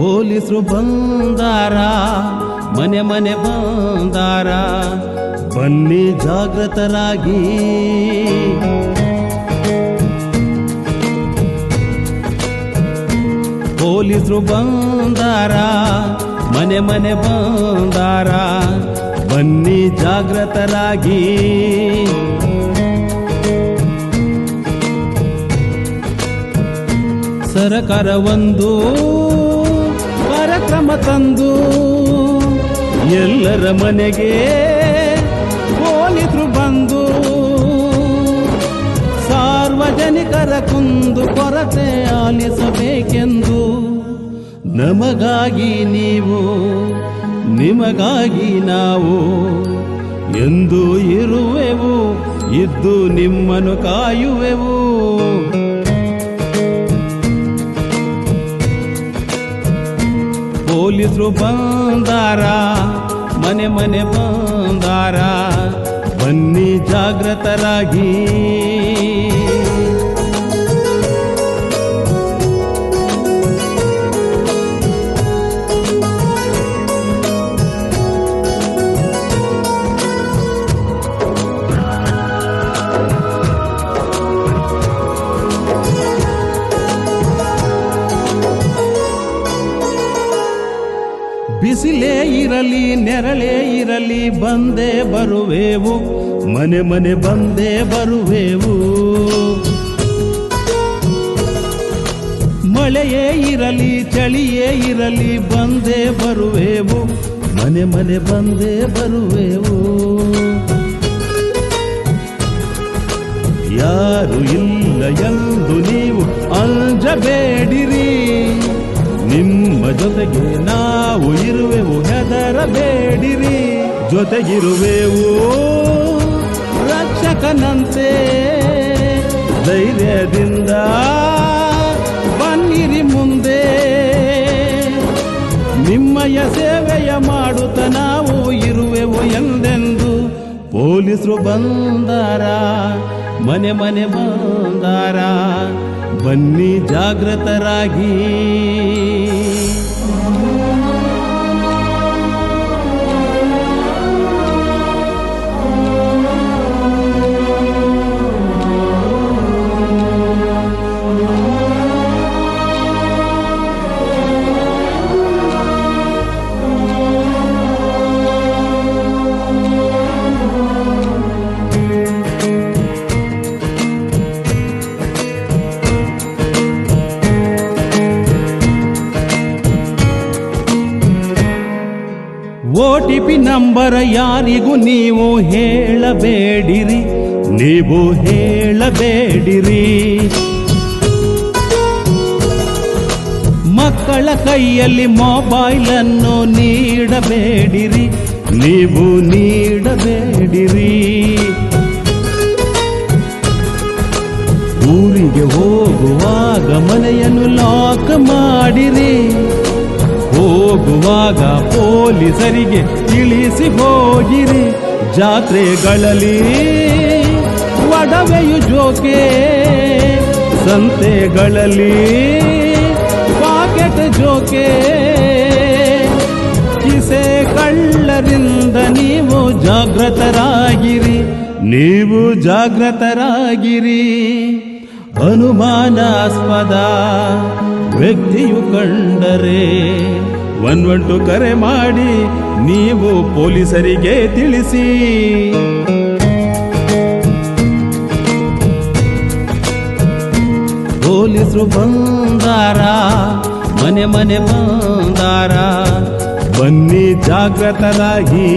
ಪೊಲೀಸರು ಬಂದಾರ, ಮನೆ ಮನೆ ಬಂದಾರ. ಬನ್ನಿ ಜಾಗೃತರಾಗಿ ಪೊಲೀಸರು ಬಂದಾರ, ಮನೆ ಮನೆ ಬಂದಾರ. ಬನ್ನಿ ಜಾಗೃತರಾಗಿ ಸರಕಾರ ಒಂದು ಕಾರ್ಯಕ್ರಮ ತಂದು ಎಲ್ಲರ ಮನೆಗೆ ಪೊಲೀಸರು ಬಂದು ಸಾರ್ವಜನಿಕರ ಕುಂದು ಕೊರತೆ ಆಲಿಸಬೇಕೆಂದು ನಮಗಾಗಿ ನೀವು, ನಿಮಗಾಗಿ ನಾವು ಎಂದು ಇರುವೆವು, ಇದ್ದು ನಿಮ್ಮನ್ನು ಕಾಯುವೆವು. ಪೊಲೀಸರು ಬಂದಾರ ಮನೆ ಮನೆ ಬಂದಾರ ಬನ್ನಿ ಜಾಗೃತರಾಗಿ ಬಿಸಿಲೇ ಇರಲಿ, ನೆರಳೇ ಇರಲಿ, ಬಂದೇ ಬರುವೆವು. ಮನೆ ಮನೆ ಬಂದೇ ಬರುವೆವು. ಮಳೆಯೇ ಇರಲಿ, ಚಳಿಯೇ ಇರಲಿ, ಬಂದೇ ಬರುವೆವು. ಮನೆ ಮನೆ ಬಂದೇ ಬರುವೆವು. ಯಾರು ಇಲ್ಲ ಎಂದು ನೀವು ಅಂಜಬೇಡಿರಿ. ನಿಮ್ಮ ಜೊತೆಗೆ ನಾವು ಇರುವೆವು, ಹೆದರಬೇಡಿರಿ. ಜೊತೆಗಿರುವೆವು, ರಕ್ಷಕನಂತೆ. ಧೈರ್ಯದಿಂದ ಬನ್ನಿರಿ ಮುಂದೆ. ನಿಮ್ಮಯ ಸೇವೆಯ ಮಾಡುತ್ತ ನಾವು ಇರುವೆವು ಎಂದೆಂದು ಪೊಲೀಸರು ಬಂದಾರ. ಮನೆ ಮನೆ ಬಂದಾರ ಬನ್ನಿ ಜಾಗೃತರಾಗಿ ನಂಬರ್ ಯಾರಿಗೂ ನೀವು ಹೇಳಬೇಡಿರಿ ನೀವು ಹೇಳಬೇಡಿರಿ. ಮಕ್ಕಳ ಕೈಯಲ್ಲಿ ಮೊಬೈಲ್ ಅನ್ನು ನೀಡಬೇಡಿರಿ, ನೀವು ನೀಡಬೇಡಿರಿ. ಊರಿಗೆ ಹೋಗುವಾಗ ಮನೆಯನ್ನು ಲಾಕ್ ಮಾಡಿರಿ. ಹೋಗುವಾಗ ಪೊಲೀಸರಿಗೆ ತಿಳಿಸಿ ಹೋಗಿರಿ. ಜಾತ್ರೆಗಳಲ್ಲಿ ಒಡವೆಯು ಜೋಕೆ, ಸಂತೆಗಳಲ್ಲಿ ಪಾಕೆಟ್ ಜೋಕೆ. ಕಿಸೆ ಕಳ್ಳರಿಂದ ನೀವು ಜಾಗೃತರಾಗಿರಿ ನೀವು ಜಾಗೃತರಾಗಿರಿ ಅನುಮಾನಾಸ್ಪದ ವ್ಯಕ್ತಿಯು ಕಂಡರೆ ಒನ್ ಒನ್ ಟು ಕರೆ ಮಾಡಿ ನೀವು ಪೊಲೀಸರಿಗೆ ತಿಳಿಸಿ. ಪೊಲೀಸರು ಬಂದಾರ, ಮನೆ ಮನೆ ಬಂದಾರ, ಬನ್ನಿ ಜಾಗೃತರಾಗಿ